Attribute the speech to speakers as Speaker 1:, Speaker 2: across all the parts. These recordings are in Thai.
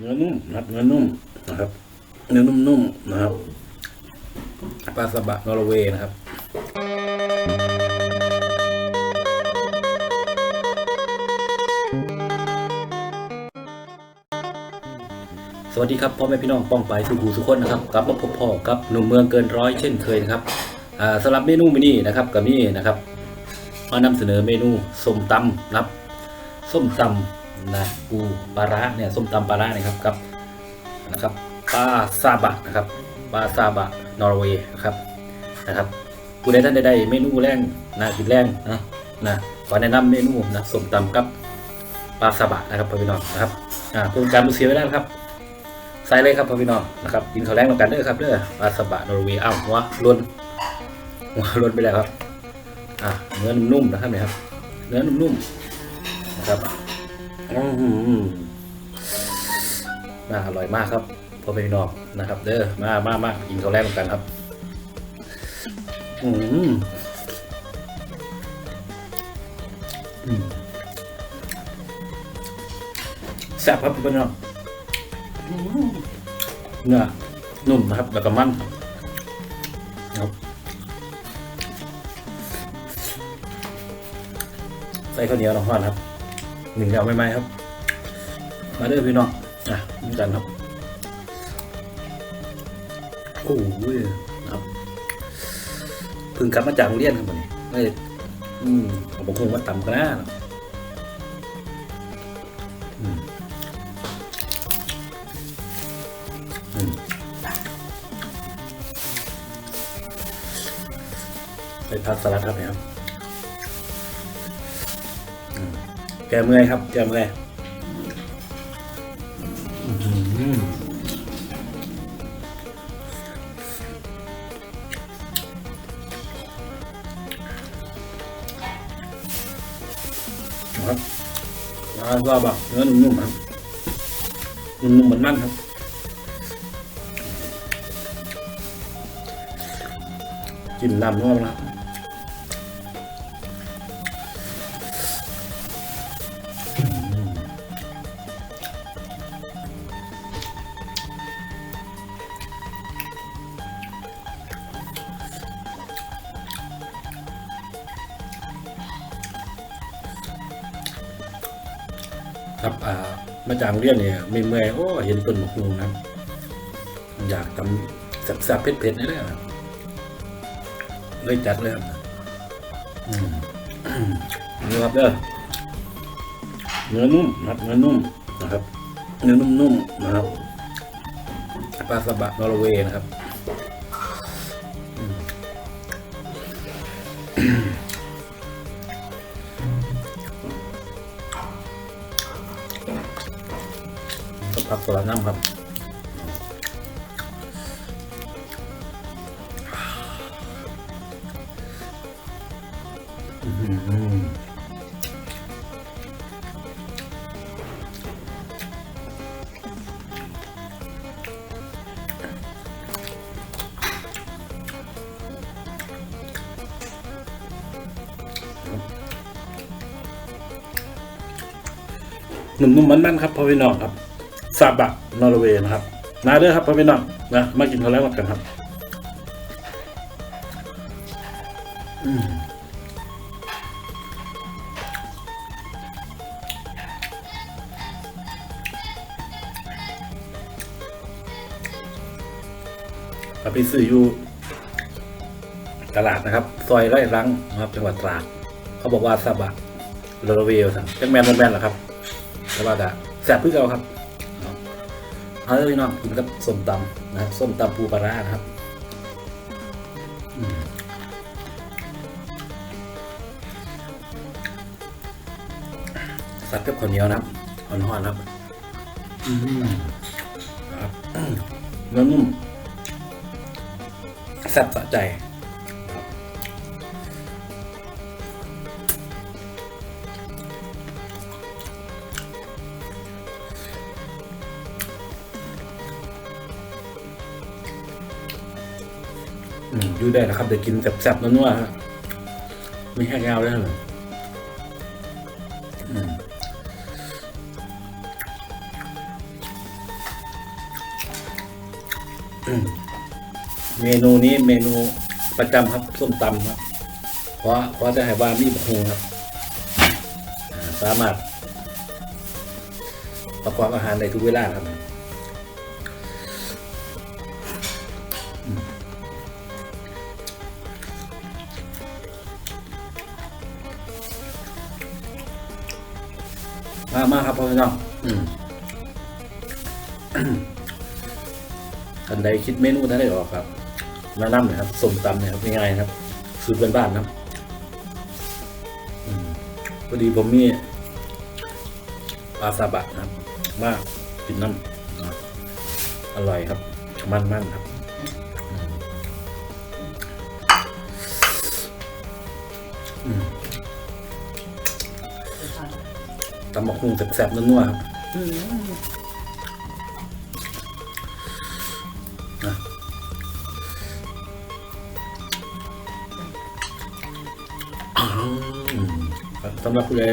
Speaker 1: เนื้อนุ่มนะครับเนื้อนุ่มนะครับเนื้อนุ่มๆนะครับปลาสบะนอร์เวย์นะครับสวัสดีครับพ่อแม่พี่น้องป้องไปสุขูสุขคนนะครับกลับมาพบพ่อกับหนุ่มเมืองเกินร้อยเช่นเคยนะครับสำหรับเมนูมินี่นะครับกับนี่นะครับมานำเสนอเมนูส้มตำนะครับส้มตำ นะปูปลาร้าเนี่ยส้มตำปลาร้าเนี่ยครับกับนะครับปลาซาบะนะครับปลาซาบะนอร์เวย์นะครับนะครับผู้ใดท่านใดเมนูแรงน่ากินแรงนะนะขอแนะนำเมนูนะส้มตำกับปลาซาบะนะครับพี่น้องนะครับอ่าเพื่อเป็นการไม่เสียเวลานะครับใส่เลยครับพี่น้องนะครับกินข้าวแรงเหมือนกันเด้อครับเด้อปลาสบะนอร์เวย์อ้าวหัวล้วนหัวล้วนไปแล้วครับอะเนื้อนุ่มๆนะครับเนี่ยครับเนื้อนุ่มๆนะครับ อื้อหือน่าอร่อยมากครับพ่อพี่น้องนะครับ เด้อมามามากินข้าวแรงเหมือนกันครับอืมอืมแซ่บครับพ่อพี่น้องเนื้อนุ่มนะครับ แล้วก็มันครับใส่ข้าวเหนียวหน่อยครับ หนึ่งเดียวไม่ไหมครับ มาเด้อพี่น้องอะนี่กันครับโอ้ยครับเพึ่งกลับมาจากโรงเรียนครับวันนี้ไม่อืมผมคงมาต่ำกันนะอืมอืมไปพักสลัดครับเนี่ยครับ แกเมื่อยครับแกเมื่อยครับมาว่าแบบเนื้อนุ่มๆครับนุ่มๆเหมือนมันครับกินน้ำน่วมนะ ครับอ่ามาจากโรงเรียนเนี่ยมีเมื่อยโอ้เห็นต้นมะม่งนะอยากทำแซ่บๆเผ็ดๆนี่แหละเลยจัดเลยครับอืมนี่ครับเด้อเนื้อนุ่มนะครับเนื้อนุ่มนะครับ เนื้อนุ่มๆนะครับปลาสบะนอร์เวย์นะครับ อืมกับผักสลัดน้ำครับหนุ่มๆมันๆครับพ่อพี่น้องครับ ซาบะนอร์เวย์นะครับนาเด้อครับพ่อพี่น้องนะมากินเขาแล้วกันครับอืมครับไปซื้ออยู่ตลาดนะครับ ซอยไร่รังนะครับ จังหวัดตราดเขาบอกว่าซาบะโรเวลสั่งจังแมนแมนเหรอครับแต่ว่าจะแสบพึ่งเอาครับ เฮ้ยน้องกินกับส้มตำนะส้มตำปูปลาร้านะครับสัดกับข้าวเหนียวนะครับอ่อนๆครับอืมครับเนื้อนุ่มแซ่บสะใจ อยู่ได้นะครับเดี๋ยวกินแซ่บๆนัวๆฮะไม่แห้งยาวได้เลยเมนูนี้เมนูประจำครับส้มตำครับเพราะเพราะจะให้ว่ามีบะฮูครับสามารถประกอบอาหารได้ทุกเวลาครับ มามาครับพ่อพี่น้องอืมท่านใดคิดเมนูท่านได้ออกครับแนะนำหนะครับส้มตำเนี่ยครับง่ายๆครับสูตรบ้านๆนะครับอืมพอดีผมมีปลาซาบะนะครับ มากกินน้ำนะอร่อยครับมันๆครับอืมอืม ตำบักหุ่งแซ่บๆนัวๆครับนะอืมครับสำหรับผู้ใด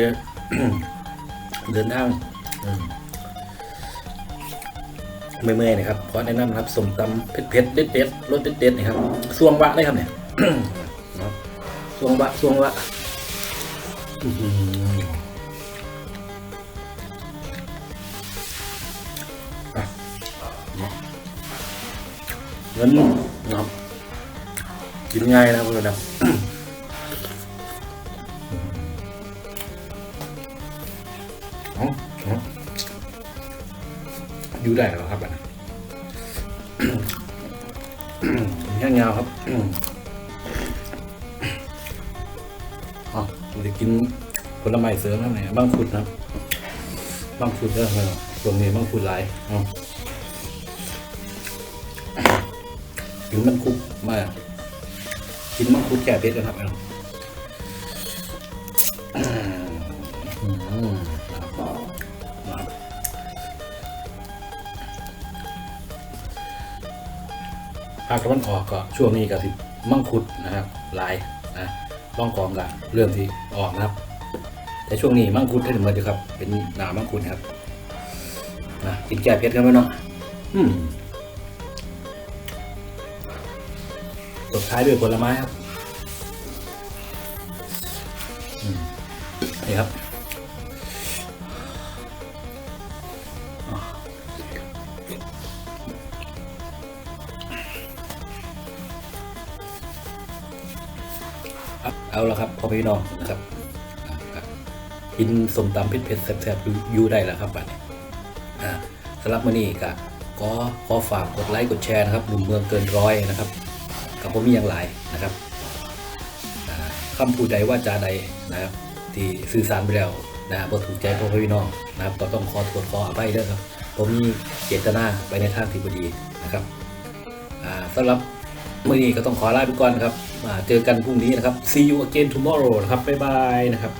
Speaker 1: เดินทางอืมเมื่อยๆนะครับขอแนะนำนะครับสมตำเผ็ดๆเด็ดๆรสเด็ดๆนะครับสวงวะได้ครับเนี่ยเนาะสวงวะสวงวะอื้อหืออะ เงินเนาะกินง่ายนะเพื่อนนะอ๋ออ๋ออยู่ได้แล้วครับอันนั้นแค่เงาครับอ๋อเราจะกินผลไม้เสริมแล้วไหนบางขุดนะบบางขุดเด้อครับช่วงนี้บางขุดหลายอ๋อ กินมันคุกมากกินมังคุดแก่เพชรนะครับเอาอืมนะครับภาคตะวันออกก็ช่วงนี้ก็สิมังคุดนะครับหลายนะร่องกองกับเรื่องที่ออกนะครับ แต่ช่วงนี้มังคุดได้ถึงมาดีครับ เป็นหนามังคุดครับนะกินแก้เผ็ดกันไหมเนาะอืม ตบท้ายด้วยผลไม้ครับนี่ครับครับเอาละครับพอพี่น้องนะครับกินสมตำเผ็ดๆแซ่บๆอยู่อยู่ได้แล้วครับบัดนี้อ่าสำหรับมื้อนี้ก็ก็ขอฝากกดไลค์กดแชร์นะครับหนุ่มเมืองเกินร้อยนะครับ กับผมมีอย่างหลายนะครับอ่าคำพูดใดว่าจาใดนะครับ ที่สื่อสารไปแล้วนะบ่ถูกใจพ่อพี่น้องนะครับก็ต้องขอโทษขออภัยด้วยครับ ผมมีเจตนาไปในทางที่บดีนะครับอ่าสำหรับมื่อนี้ก็ต้องขอลาไปก่อนนะครับอ่าเจอกันพรุ่งนี้นะครับ see you again tomorrow นะครับ บ๊ายบายนะครับ